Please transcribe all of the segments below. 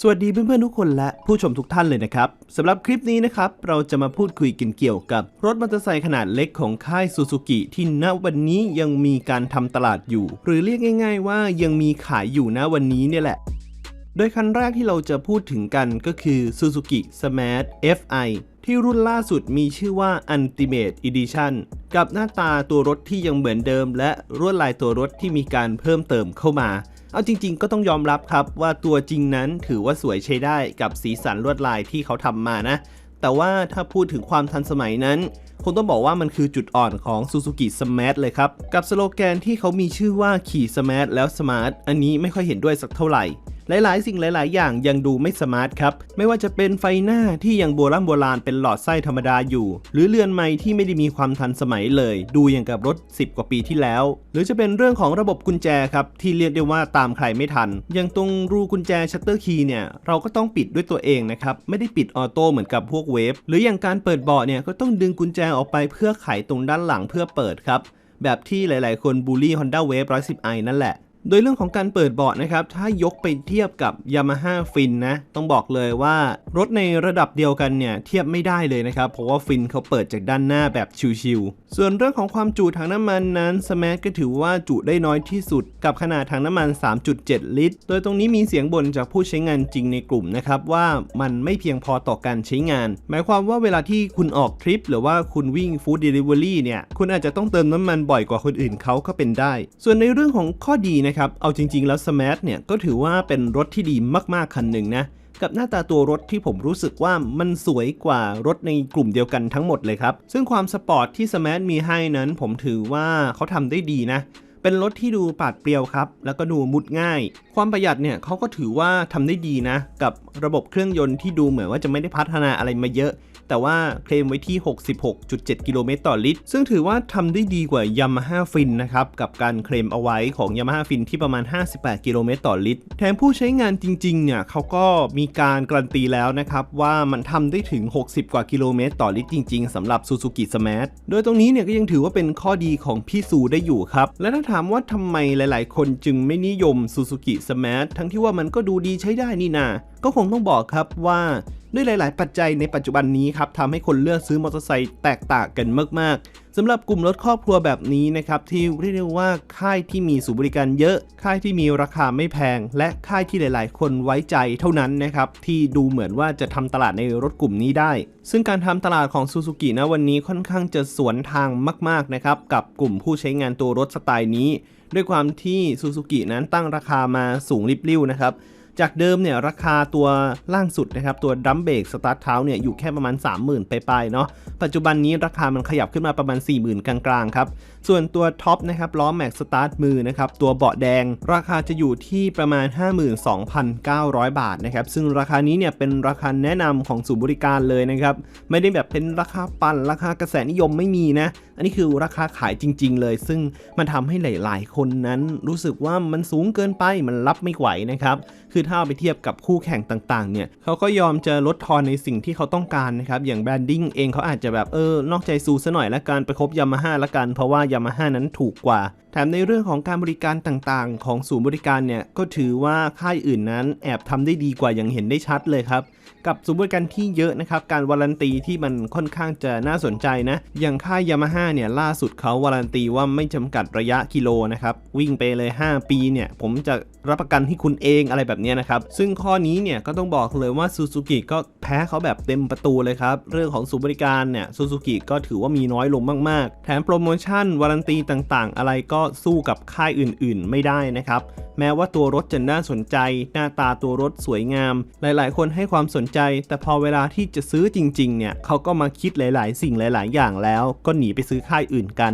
สวัสดีเพื่อนๆทุกคนและผู้ชมทุกท่านเลยนะครับสำหรับคลิปนี้นะครับ เราจะมาพูดคุยกันเกี่ยวกับรถมอเตอร์ไซค์ขนาดเล็กของค่ายซูซูกิที่ณวันนี้ยังมีการทำตลาดอยู่ หรือเรียกง่าย ๆ ว่ายังมีขายอยู่ณวันนี้เนี่ยแหละ โดยคันแรกที่เราจะพูดถึงกันก็คือ Suzuki Smart FI ที่รุ่นล่าสุดมีชื่อว่า Ultimate Edition กับหน้าตาตัวรถที่ยังเหมือนเดิม และลวดลายตัวรถที่มีการเพิ่มเติมเข้ามา เอาจริง ๆ ก็ต้องยอมรับครับว่าตัวจริงนั้นถือว่าสวยใช้ได้กับสีสันลวดลายที่เขาทำมานะ แต่ว่าถ้าพูดถึงความทันสมัยนั้นคงต้องบอกว่ามันคือจุดอ่อนของ Suzuki Smart เลยครับ กับสโลแกนที่เขามีชื่อว่าขี่สมาร์ทแล้วสมาร์ทอันนี้ไม่ค่อยเห็นด้วยสักเท่าไหร่ หลายๆ สิ่งหลาย ๆ อย่างยังดูไม่สมาร์ทครับ ไม่ว่าจะเป็นไฟหน้าที่ยังโบราณโบราณเป็นหลอดไส้ธรรมดาอยู่ หรือเรือนไม้ที่ไม่ได้มีความทันสมัยเลย ดูอย่างกับรถ 10 กว่าปีที่แล้ว หรือจะเป็นเรื่องของระบบกุญแจครับที่เรียกได้ว่าตามใครไม่ทัน อย่างตรงรูกุญแจชัตเตอร์คีย์เนี่ยเราก็ต้องปิดด้วยตัวเองนะครับไม่ได้ปิดออโต้เหมือนกับพวกเวฟหรืออย่างการเปิดเบาะเนี่ยก็ต้องดึงกุญแจออกไปเพื่อไขตรงด้านหลังเพื่อเปิดครับแบบที่หลาย ๆ คนบูลลี่ Honda Wave 110i นั่นแหละ โดยเรื่องของการเปิดเบาะนะครับ ถ้ายกไปเทียบกับ Yamaha Fin นะ ต้องบอกเลยว่ารถในระดับเดียวกันเนี่ย เทียบไม่ได้เลยนะครับ เพราะว่า Fin เขาเปิดจากด้านหน้าแบบชิวๆ ส่วนเรื่องของความจุถังน้ำมันนั้น Smash ก็ถือว่าจุได้น้อยที่สุด กับขนาดถังน้ำมัน 3.7 ลิตร โดยตรงนี้มีเสียงบ่นจากผู้ใช้งานจริงในกลุ่มนะครับว่ามันไม่เพียงพอต่อการใช้งาน หมายความว่าเวลาที่คุณออกทริป หรือว่าคุณวิ่งฟู้ดเดลิเวอรี่เนี่ย คุณอาจจะต้องเติมน้ำมันบ่อยกว่าคนอื่นเขาก็เป็นได้ ส่วนในเรื่องของข้อดีนะครับ เอาจริง ๆ แล้ว Smash เนี่ยก็ถือว่าเป็นรถที่ดีมากๆคันหนึ่งนะกับหน้าตาตัวรถที่ผมรู้สึกว่ามันสวยกว่ารถในกลุ่มเดียวกันทั้งหมดเลยครับ ซึ่งความสปอร์ตที่ Smash มีให้นั้น ผมถือว่าเขาทำได้ดีนะ เป็นรถที่ดูปาดเปรียวครับ แล้วก็ดูมุดง่าย ความประหยัดเนี่ยเขาก็ถือว่าทำได้ดีนะ กับระบบเครื่องยนต์ที่ดูเหมือนว่าจะไม่ได้พัฒนาอะไรมาเยอะ แต่ว่าเคลมไว้ที่ 66.7 กิโลเมตรต่อลิตร ซึ่งถือว่าทำได้ดีกว่า Yamaha Fin นนะครับกับการเคลมเอาไว้ของ Yamaha Fin ที่ประมาณ 58 กิโลเมตรต่อลิตร แถมผู้ใช้งานจริงๆเนี่ยเขาก็มีการการันตีแล้วนะครับว่ามันทำได้ถึง 60 กว่ากิโลเมตรต่อลิตรจริง ๆสำหรับ Suzuki Smart โดยตรงนี้เนี่ยก็ยังถือว่าเป็นข้อดีของพี่ซูได้อยู่ครับ และถ้าถามว่าทำไมหลาย ๆ คนจึงไม่นิยม Suzuki Smart ทั้งที่ว่ามันก็ดูดีใช้ได้นี่นา ก็คงต้องบอกครับว่าด้วยหลาย ๆ ปัจจัยในปัจจุบันนี้ครับทำให้คนเลือกซื้อมอเตอร์ไซค์แตกต่างกันมาก ๆสำหรับกลุ่มรถครอบครัวแบบนี้นะครับที่เรียกได้ว่าค่ายที่มีศูบริการเยอะ ค่ายที่มีราคาไม่แพง และค่ายที่หลาย ๆ คนไว้ใจเท่านั้นนะครับที่ดูเหมือนว่าจะทำตลาดในรถกลุ่มนี้ได้ ซึ่งการทำตลาดของซูซูกินะวันนี้ค่อนข้างจะสวนทางมาก ๆ นะครับกับกลุ่มผู้ใช้งานตัวรถสไตล์นี้ ด้วยความที่ซูซูกินั้นตั้งราคามาสูงริบลิ่วนะครับ จากเดิมเนี่ยราคาตัวล่างสุดนะครับตัวดัมเบรกสตาร์ทเท้าเนี่ยอยู่แค่ประมาณ 30,000 ไปๆเนาะปัจจุบันนี้ราคามันขยับขึ้นมาประมาณ 40,000 กลางๆครับ ส่วนตัวท็อปนะครับล้อแม็กสตาร์ทมือนะครับตัวเบาะแดง ราคาจะอยู่ที่ประมาณ 52,900 บาทนะครับซึ่งราคานี้เนี่ยเป็นราคาแนะนำของศูนย์บริการเลยนะครับไม่ได้แบบเป็นราคาปั่นราคากระแสนิยมไม่มีนะอันนี้คือราคาขายจริง ๆ เลย ซึ่งมันทำให้หลาย ๆ คนนั้น รู้สึกว่ามันสูงเกินไปมันรับไม่ไหวนะครับคือถ้าเอาไปเทียบกับคู่แข่งต่างๆเนี่ยเขาก็ยอมจะลดทอนในสิ่งที่เขาต้องการนะครับอย่างแบรนดิ้งเองเขาอาจจะแบบเออนอกใจซูซะหน่อยละกันไปคบยามาฮ่าละกันเพราะว่ายยามาฮ่านั้นถูกกว่า แถมในเรื่องของการบริการต่างๆ ของศูนย์บริการเนี่ยก็ถือว่าค่ายอื่นนั้นแอบทำได้ดีกว่าอย่างเห็นได้ชัดเลยครับ กับศูนย์บริการที่เยอะนะครับ การวารันตีที่มันค่อนข้างจะน่าสนใจนะ อย่างค่ายยามาฮ่าเนี่ยล่าสุดเขาวารันตีว่าไม่จำกัดระยะกิโลนะครับวิ่งไปเลย 5 ปีเนี่ยผมจะรับประกันให้คุณเองอะไรแบบนี้นะครับ ซึ่งข้อนี้เนี่ยก็ต้องบอกเลยว่าซูซูกิก็แพ้เขาแบบเต็มประตูเลยครับเรื่องของศูนย์บริการเนี่ยซูซูกิก็ถือว่ามีน้อยลงมากๆ แถมโปรโมชั่นวารันตีต่างๆ อะไรก็สู้กับค่ายอื่นๆ ไม่ได้นะครับ แม้ว่าตัวรถจะน่าสนใจ หน้าตาตัวรถสวยงาม หลายๆ คนให้ความสนใจ แต่พอเวลาที่จะซื้อจริงๆ เนี่ยเขาก็มาคิดหลาย ๆ สิ่งหลาย ๆ อย่างแล้ว ก็หนีไปซื้อค่ายอื่นกัน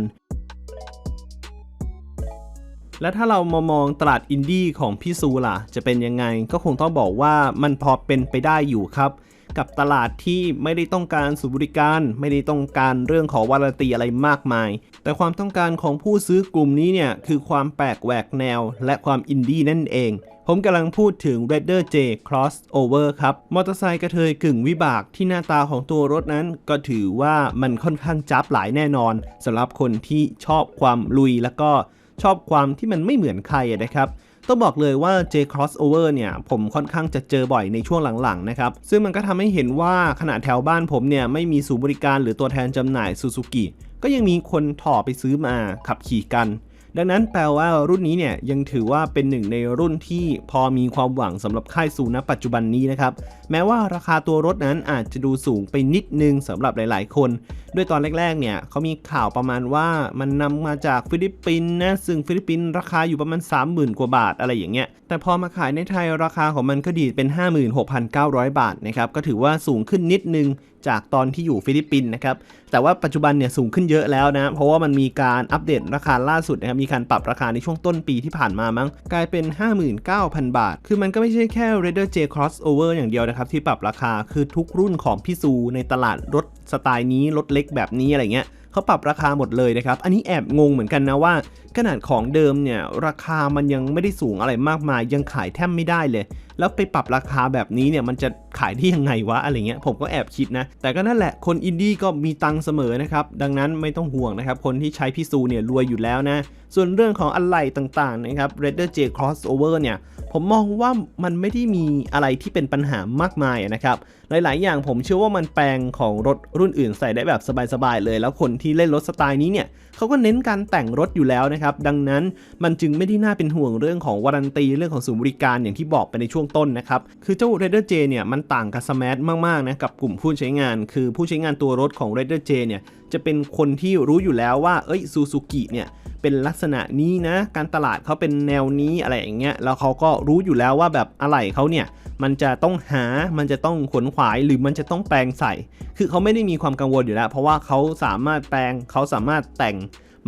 และถ้าเรามามองตลาดอินดี้ของพี่ซูล่ะ จะเป็นยังไง ก็คงต้องบอกว่ามันพอเป็นไปได้อยู่ครับ กับตลาดที่ไม่ได้ต้องการสูนย์บริการไม่ได้ต้องการเรื่องของวารันตีอะไรมากมาย แต่ความต้องการของผู้ซื้อกลุ่มนี้เนี่ยคือความแปลกแหวกแนว และความอินดี้นั่นเอง ผมกำลังพูดถึง r a d e r J Crossover ครับ มอเตอร์ไซค์กระเทยกึ่งวิบากที่หน้าตาของตัวรถนั้น ก็ถือว่ามันค่อนข้างจับหลายแน่นอนสำหรับคนที่ชอบความลุยแล้วก็ชอบความที่มันไม่เหมือนใครนะครับ ต้องบอกเลยว่า J crossover เนี่ยผมค่อนข้างจะเจอบ่อยในช่วงหลังๆนะครับซึ่งมันก็ทำให้เห็นว่าขณะแถวบ้านผมเนี่ยไม่มีศูนย์บริการหรือตัวแทนจำหน่ายซูซูกิก็ยังมีคนถ่อไปซื้อมาขับขี่กัน ดังนั้นแปลว่ารุ่นนี้เนี่ยยังถือว่าเป็นหนึ่งในรุ่นที่พอมีความหวังสำหรับค่ายซูณปัจจุบันนี้นะครับ แม้ว่าราคาตัวรถนั้นอาจจะดูสูงไปนิดนึงสำหรับหลาย ๆ คน ด้วยตอนแรก ๆ เนี่ยเขามีข่าวประมาณว่ามันนำมาจากฟิลิปปินส์นะ ซึ่งฟิลิปปินส์ราคาอยู่ประมาณ 30,000 กว่าบาทอะไรอย่างเงี้ย แต่พอมาขายในไทยราคาของมันก็ดีเป็น 56,900 บาทนะครับ ก็ถือว่าสูงขึ้นนิดนึง จากตอนที่อยู่ฟิลิปปินส์นะครับ แต่ว่าปัจจุบันเนี่ยสูงขึ้นเยอะแล้วนะ เพราะว่ามันมีการอัปเดตราคาล่าสุดนะครับ มีการปรับราคาในช่วงต้นปีที่ผ่านมามั้ง กลายเป็น 59,000 บาท คือมันก็ไม่ใช่แค่ Raider J Crossover อย่างเดียวนะครับ ที่ปรับราคา คือทุกรุ่นของพี่ซูในตลาดรถสไตล์นี้ รถเล็กแบบนี้อะไรเงี้ยเขาปรับราคาหมดเลยนะครับ อันนี้แอบงงเหมือนกันนะว่า ขนาดของเดิมเนี่ยราคามันยังไม่ได้สูงอะไรมากมาย ยังขายแทบไม่ได้เลย แล้วไปปรับราคาแบบนี้เนี่ยมันจะขายได้ยังไงวะอะไรเงี้ยผมก็แอบคิดนะ แต่ก็นั่นแหละคนอินดี้ก็มีตังเสมอนะครับ ดังนั้นไม่ต้องห่วงนะครับ คนที่ใช้พี่ซูเนี่ยรวยอยู่แล้วนะ ส่วนเรื่องของอะไหล่ต่างๆนะครับ Raider J Crossover เนี่ย ผมมองว่ามันไม่ได้มีอะไรที่เป็นปัญหามากมายนะครับ หลายๆ อย่างผมเชื่อว่ามันแปลงของรถรุ่นอื่นใส่ได้แบบสบายๆเลย แล้วคนที่เล่นรถสไตล์นี้เนี่ยเขาก็เน้นการแต่งรถอยู่แล้วนะครับ ดังนั้นมันจึงไม่ได้น่าเป็นห่วงเรื่องของวารันตีเรื่องของศูนย์บริการอย่างที่บอกไปในช่วงต้นนะครับคือเจ้า Raider J เนี่ยมันต่างกับ Smash มากๆนะกับกลุ่มผู้ใช้งาน คือผู้ใช้งานตัวรถของ Raider J เนี่ยจะเป็นคนที่รู้อยู่แล้วว่าเอ้ยซูซูกิเนี่ยเป็นลักษณะนี้นะ การตลาดเขาเป็นแนวนี้อะไรอย่างเงี้ยแล้วเขาก็รู้อยู่แล้วว่าแบบอะไรเขาเนี่ยมันจะต้องหา มันจะต้องขนขวายหรือมันจะต้องแปลงใส่ คือเขาไม่ได้มีความกังวลอยู่แล้ว เพราะว่าเขาสามารถแปลงเขาสามารถแต่ง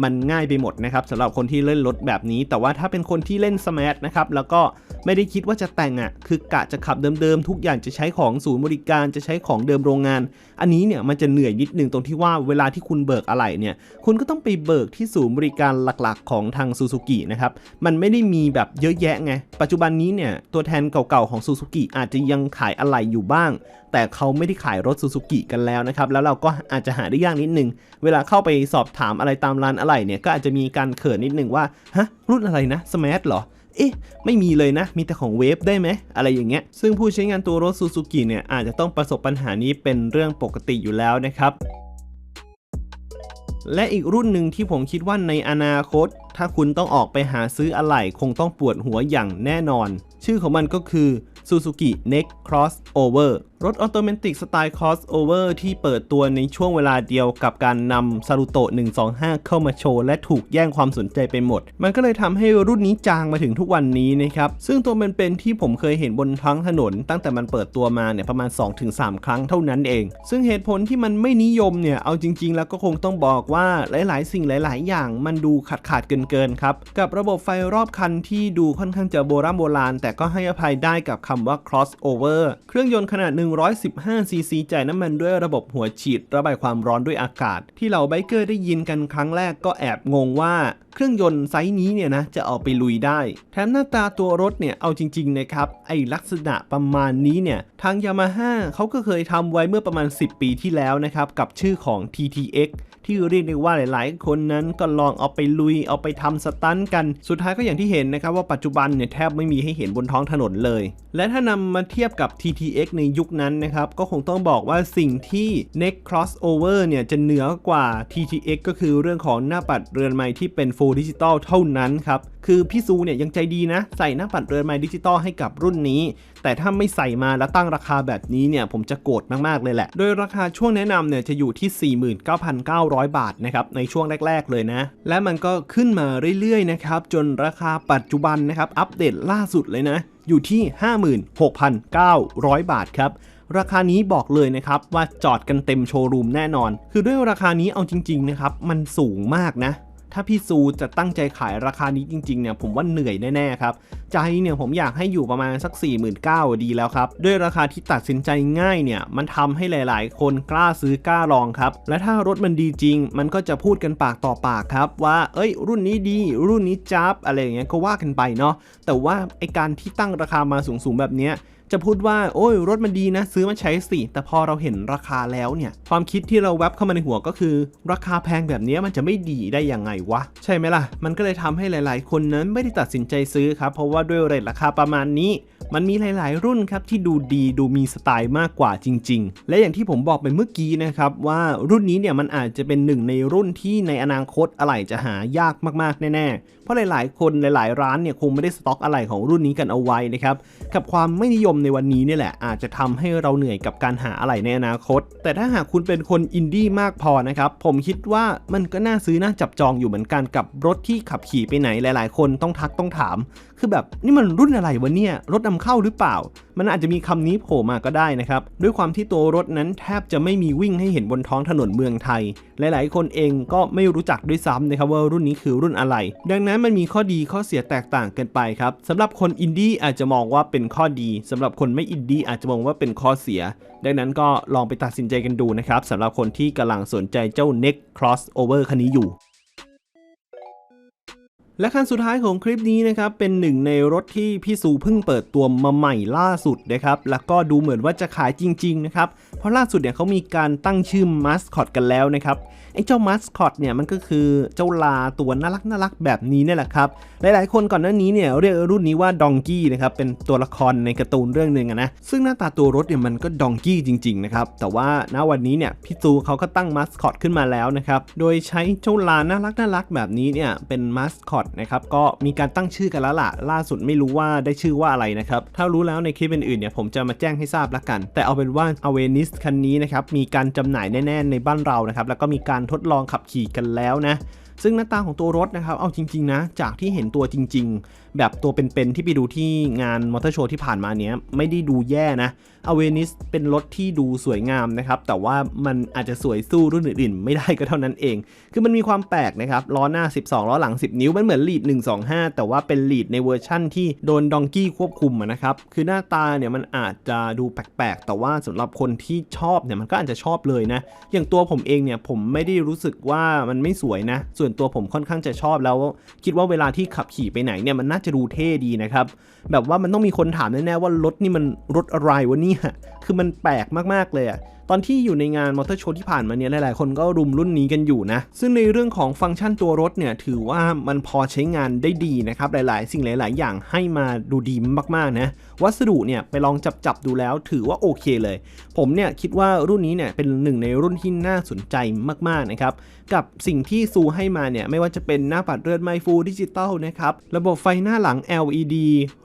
มันง่ายไปหมดนะครับสำหรับคนที่เล่นรถแบบนี้ แต่ว่าถ้าเป็นคนที่เล่นสมาร์ทนะครับแล้วก็ไม่ได้คิดว่าจะแต่งอะคือกะจะขับเดิมๆ ทุกอย่างจะใช้ของศูนย์บริการจะใช้ของเดิมโรงงาน อันนี้เนี่ยมันจะเหนื่อยนิดนึงตรงที่ว่าเวลาที่คุณเบิกอะไรเนี่ยคุณก็ต้องไปเบิกที่ศูนย์บริการหลักๆ ของทางซูซูกินะครับมันไม่ได้มีแบบเยอะแยะไงปัจจุบันนี้เนี่ยตัวแทนเก่าๆของซูซูกิอาจจะยังขายอะไหล่อยู่บ้าง แต่เขาไม่ได้ขายรถซูซูกิกันแล้วนะครับแล้วเราก็อาจจะหาได้ยากนิดนึงเวลาเข้าไปสอบถามอะไรตามร้านอะไหล่เนี่ยก็อาจจะมีการเขินนิดนึงว่าฮะรุ่นอะไรนะสมาร์ทเหรอเอ๊ะ ไม่มีเลยนะ มีแต่ของเวฟได้ไหม อะไรอย่างเงี้ย ซึ่งผู้ใช้งานตัวรถซูซูกิเนี่ย อาจจะต้องประสบปัญหานี้เป็นเรื่องปกติอยู่แล้วนะครับ และอีกรุ่นหนึ่งที่ผมคิดว่าในอนาคต ถ้าคุณต้องออกไปหาซื้ออะไหล่คงต้องปวดหัวอย่างแน่นอน ชื่อของมันก็คือ Suzuki Next Crossover รถออโตเมติกสไตล์ crossover ที่เปิดตัวในช่วงเวลาเดียวกับการนำ Saruto 125 เข้ามาโชว์ และถูกแย่งความสนใจไปหมด มันก็เลยทำให้รุ่นนี้จางมาถึงทุกวันนี้นะครับ ซึ่งตัวมันเป็นที่ผมเคยเห็นบนท้องถนน ตั้งแต่มันเปิดตัวมาเนี่ยประมาณ 2-3 ครั้งเท่านั้นเอง ซึ่งเหตุผลที่มันไม่นิยมเนี่ย เอาจริง ๆ แล้วก็คงต้องบอกว่าหลาย ๆ สิ่งหลาย ๆ อย่างมันดูขาดขาดๆเกินๆครับ กับระบบไฟรอบคันที่ดูค่อนข้างจะโบราณโบราณ แต่ก็ให้อภัยได้กับคำว่า crossover เครื่องยนต์ขนาด115 ซีซีจ่ายน้ำมันด้วยระบบหัวฉีดระบายความร้อนด้วยอากาศ ที่เหล่าไบเกอร์ได้ยินกันครั้งแรกก็แอบงงว่าเครื่องยนต์ไซส์นี้เนี่ยนะจะเอาไปลุยได้ แถมหน้าตาตัวรถเนี่ยเอาจริงๆนะครับ ไอลักษณะประมาณนี้เนี่ย ทางยามาฮ่าเขาก็เคยทำไว้เมื่อประมาณ 10 ปีที่แล้วนะครับ กับชื่อของ TTX ที่เรียกได้ว่าหลาย ๆ คนนั้นก็ลองเอาไปลุยเอาไปทำสตันกัน สุดท้ายก็อย่างที่เห็นนะครับว่าปัจจุบันเนี่ยแทบไม่มีให้เห็นบนท้องถนนเลย และถ้านำมาเทียบกับ TTX ในยุคนั้นนะครับก็คงต้องบอกว่าสิ่งที่ Next Crossover เนี่ยจะเหนือกว่า TTX ก็คือเรื่องของหน้าปัดเรือนไม้ที่เป็น Full Digital เท่านั้นครับคือพี่ซูเนี่ยยังใจดีนะ ใส่หน้าปัดเรือนไม้ดิจิตอลให้กับรุ่นนี้ แต่ถ้าไม่ใส่มาแล้วตั้งราคาแบบนี้เนี่ยผมจะโกรธมากๆเลยแหละ โดยราคาช่วงแนะนำเนี่ยจะอยู่ที่ 49,900 บาทนะครับในช่วงแรก ๆ เลยนะ และมันก็ขึ้นมาเรื่อยๆนะครับจนราคาปัจจุบันนะครับอัปเดตล่าสุดเลยนะอยู่ที่ 56,900 บาทครับราคานี้บอกเลยนะครับว่าจอดกันเต็มโชว์รูมแน่นอน คือด้วยราคานี้เอาจริงๆนะครับมันสูงมากนะ ถ้าพี่ซูจะตั้งใจขายราคานี้จริงๆเนี่ยผมว่าเหนื่อยแน่ๆครับใจเนี่ยผมอยากให้อยู่ประมาณสัก 4 9 0 0 0ดีแล้วครับ ด้วยราคาที่ตัดสินใจง่ายเนี่ยมันทำให้หลายๆ คนกล้าซื้อกล้าลองครับ และถ้ารถมันดีจริง มันก็จะพูดกันปากต่อปากครับ ว่าเอ้ย รุ่นนี้ดี รุ่นนี้จับอะไรอย่างเงี้ยก็ว่ากันไปเนาะแต่ว่าไอการที่ตั้งราคามาสูงๆแบบเนี้ย จะพูดว่าโอ้ยรถมันดีนะ ซื้อมาใช้สิ แต่พอเราเห็นราคาแล้วเนี่ย ความคิดที่เราแวบเข้ามาในหัวก็คือ ราคาแพงแบบนี้มันจะไม่ดีได้ยังไงวะ ใช่ไหมล่ะ มันก็เลยทำให้หลาย ๆ คนนั้นไม่ได้ตัดสินใจซื้อครับ เพราะว่าด้วยเรทราคาประมาณนี้ มันมีหลาย ๆ รุ่นครับที่ดูดีดูมีสไตล์มากกว่าจริง ๆ และอย่างที่ผมบอกไปเมื่อกี้นะครับว่ารุ่นนี้เนี่ยมันอาจจะเป็นหนึ่งในรุ่นที่ในอนาคตอะไหล่จะหายากมาก ๆ แน่ ๆเพราะหลาย ๆ คนหลาย ๆ ร้านเนี่ยคงไม่ได้สต็อกอะไหล่ของรุ่นนี้กันเอาไว้นะครับกับความไม่นิยมในวันนี้เนี่ยแหละอาจจะทำให้เราเหนื่อยกับการหาอะไหล่ในอนาคต แต่ถ้าหากคุณเป็นคนอินดี้มากพอนะครับผมคิดว่ามันก็น่าซื้อน่าจับจองอยู่เหมือนกันกับรถที่ขับขี่ไปไหนหลาย ๆ คนต้องทักต้องถาม คือแบบนี่มันรุ่นอะไรวะเนี่ยรถนำเข้าหรือเปล่า มันอาจจะมีคำนี้โผล่มาก็ได้นะครับด้วยความที่ตัวรถนั้นแทบจะไม่มีวิ่งให้เห็นบนท้องถนนเมืองไทย หลาย ๆ คนเองก็ไม่รู้จักด้วยซ้ำนะครับว่ารุ่นนี้คือรุ่นอะไร ดังนั้นมันมีข้อดีข้อเสียแตกต่างกันไปครับสำหรับคนอินดี้อาจจะมองว่าเป็นข้อดีสำหรับคนไม่อินดี้อาจจะมองว่าเป็นข้อเสีย ดังนั้นก็ลองไปตัดสินใจกันดูนะครับสำหรับคนที่กำลังสนใจเจ้า Next Crossover คันนี้อยู่และคันสุดท้ายของคลิปนี้นะครับเป็นหนึ่งในรถที่พี่ซูเพิ่งเปิดตัวมาใหม่ล่าสุดนะครับแล้วก็ดูเหมือนว่าจะขายจริงๆนะครับ ราะล่าสุดเนี่ยเขามีการตั้งชื่อมัสคอตกันแล้วนะครับไอ้เจ้ามัสคอตเนี่ยมันก็คือเจ้าลาตัวน่ารักน่ารักแบบนี้เนี่ยแหละครับ หลายๆ คนก่อนหน้านี้เนี่ยเรียกรุ่นนี้ว่าดองกี้นะครับเป็นตัวละครในการ์ตูนเรื่องหนึ่งนะซึ่งหน้าตาตัวรถเนี่ยมันก็ดองกี้จริงๆนะครับแต่ว่าณวันนี้เนี่ยพี่ซูเขาก็ตั้งมัสคอตขึ้นมาแล้วนะครับโดยใช้เจ้าลาน่ารักน่ารักแบบนี้เนี่ยเป็นมัสคอตนะครับก็มีการตั้งชื่อกันแล้วล่ะล่าสุดไม่รู้ว่าได้ชื่อว่าอะไรนะครับถ้ารู้แล้วในคลิปอื่นๆเนี่ยผมจะมาแจ้งให้ทราบละกัน แต่เอาเป็นว่า a w a r e n e s s คันนี้นะครับมีการจำหน่ายแน่ๆในบ้านเรานะครับแล้วก็มีการทดลองขับขี่กันแล้วนะซึ่งหน้าตาของตัวรถนะครับ เอาจริง ๆ นะ จากที่เห็นตัวจริงๆ แบบตัวเป็นๆที่ไปดูที่งานมอเตอร์โชว์ที่ผ่านมาเนี้ยไม่ได้ดูแย่นะอเวนิสเป็นรถที่ดูสวยงามนะครับ แต่ว่ามันอาจจะสวยสู้รุ่นอื่นๆ ไม่ได้ก็เท่านั้นเอง คือมันมีความแปลกนะครับ ล้อหน้า 12 ล้อหลัง 10 นิ้ว มันเหมือนลีด125 แต่ว่าเป็นลีดในเวอร์ชั่นที่โดนดองกี้ควบคุมนะครับ คือหน้าตาเนี่ยมันอาจจะดูแปลกๆ แต่ว่าสำหรับคนที่ชอบเนี่ยมันก็อาจจะชอบเลยนะ อย่างตัวผมเองเนี่ยผมไม่ได้รู้สึกว่ามันไม่สวยนะ ส่วนตัวผมค่อนข้างจะชอบแล้ว คิดว่าเวลาที่ขับขี่ไปไหนเนี่ยมันน่าจะดูเท่ดีนะครับ แบบว่ามันต้องมีคนถามแน่ๆว่ารถนี่มันรถอะไรวะเนี่ยคือมันแปลกมากๆเลยอะตอนที่อยู่ในงานมอเตอร์โชว์ที่ผ่านมาเนี่ยหลายๆ คนก็รุมรุ่นนี้กันอยู่นะ ซึ่งในเรื่องของฟังก์ชันตัวรถเนี่ยถือว่ามันพอใช้งานได้ดีนะครับ หลายๆ สิ่งหลาย ๆ อย่างให้มาดูดีมากๆนะวัสดุเนี่ยไปลองจับจับๆดูแล้วถือว่าโอเคเลย ผมเนี่ยคิดว่ารุ่นนี้เนี่ยเป็นหนึ่งในรุ่นที่น่าสนใจมากๆนะครับกับสิ่งที่ซูให้มาเนี่ยไม่ว่าจะเป็นหน้าปัดเลือดไมฟูดิจิตอลนะครับระบบไฟหน้าหลัง LED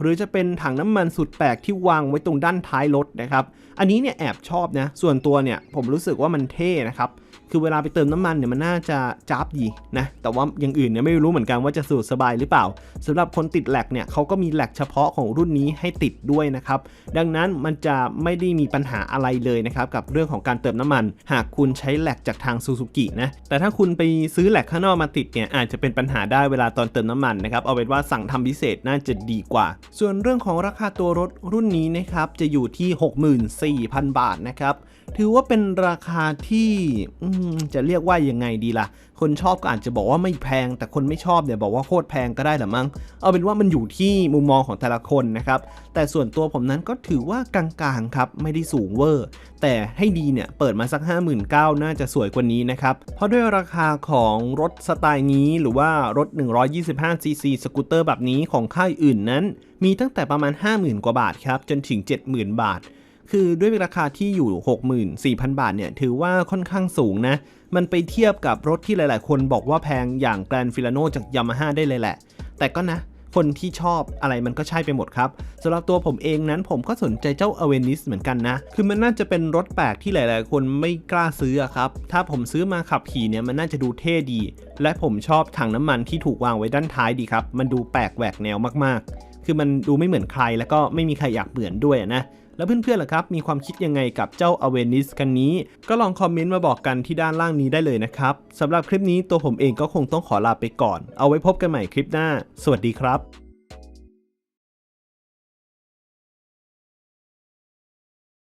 หรือจะเป็นถังน้ำมันสุดแปลกที่วางไว้ตรงด้านท้ายรถนะครับอันนี้เนี่ยแอบชอบนะส่วนตัวเนี่ยผมรู้สึกว่ามันเท่นะครับ คือเวลาไปเติมน้ำมันเนี่ยมันน่าจะจับดีนะ แต่ว่าอย่างอื่นเนี่ยไม่รู้เหมือนกันว่าจะสะดสบายหรือเปล่าสำหรับคนติดแหลกเนี่ยเขาก็มีแหลกเฉพาะของรุ่นนี้ให้ติดด้วยนะครับ ดังนั้นมันจะไม่ได้มีปัญหาอะไรเลยนะครับกับเรื่องของการเติมน้ำมัน หากคุณใช้แหลกจากทางซูซูกินะ แต่ถ้าคุณไปซื้อแหลกข้างนอกมาติดเนี่ยอาจจะเป็นปัญหาได้เวลาตอนเติมน้ำมันนะครับ เอาเป็นว่าสั่งทำพิเศษน่าจะดีกว่า ส่วนเรื่องของราคาตัวรถรุ่นนี้นะครับจะอยู่ที่ 64,000 บาทนะครับ ถือว่าเป็นราคาที่จะเรียกว่ายังไงดีล่ะ คนชอบก็อาจจะบอกว่าไม่แพง แต่คนไม่ชอบเนี่ยบอกว่าโคตรแพงก็ได้แหละมั้ง เอาเป็นว่ามันอยู่ที่มุมมองของแต่ละคนนะครับ แต่ส่วนตัวผมนั้นก็ถือว่ากลางๆครับไม่ได้สูงเวอร์ แต่ให้ดีเนี่ยเปิดมาสัก 59,000น่าจะสวยกว่านี้นะครับ เพราะด้วยราคาของรถสไตล์นี้หรือว่ารถ 125cc สกูตเตอร์แบบนี้ของค่ายอื่นนั้น มีตั้งแต่ประมาณ 50,000 กว่าบาทครับจนถึง 70,000 บาท คือด้วยราคาที่อยู่ 64,000 บาทเนี่ยถือว่าค่อนข้างสูงนะ มันไปเทียบกับรถที่หลายๆ คนบอกว่าแพงอย่างแกรนฟิลาโนจากยามาฮ่าได้เลยแหละ แต่ก็นะคนที่ชอบอะไรมันก็ใช่ไปหมดครับสำหรับตัวผมเองนั้นผมก็สนใจเจ้า a w a r e n e s s เหมือนกันนะ คือมันน่าจะเป็นรถแปลกที่หลาย ๆ คนไม่กล้าซื้อครับ ถ้าผมซื้อมาขับขี่เนี่ยมันน่าจะดูเท่ดี และผมชอบถังน้ำมันที่ถูกวางไว้ด้านท้ายดีครับ มันดูแปลกแหวกแนวมาก ๆ คือมันดูไม่เหมือนใครแล้วก็ไม่มีใครอยากเหมือนด้วยนะ แล้วเพื่อนๆล่ะครับ มีความคิดยังไงกับเจ้าอเวนิสกันนี้ ก็ลองคอมเมนต์มาบอกกันที่ด้านล่างนี้ได้เลยนะครับสำหรับคลิปนี้ตัวผมเองก็คงต้องขอลาไปก่อน เอาไว้พบกันใหม่คลิปหน้า สวัสดีครับ